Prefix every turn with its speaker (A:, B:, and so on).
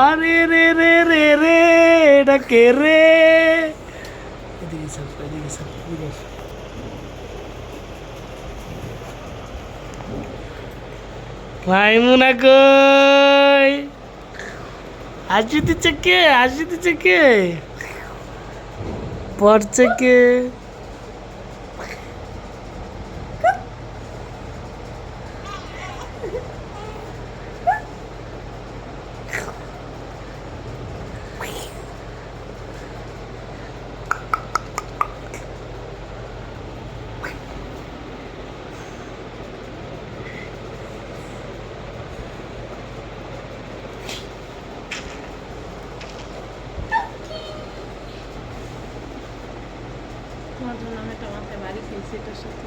A: আরে রে রে রে রে এটা কে রে এদিকে সব এদিকে সব এদিকে সব। মাইমুনা কই? হাসি দিচ্ছে কে? হাসি দিচ্ছে কে? পড়ছে কে?
B: তোমার জন্য আমি একটা মাথায় বাড়ি খেয়েছি এটার সাথে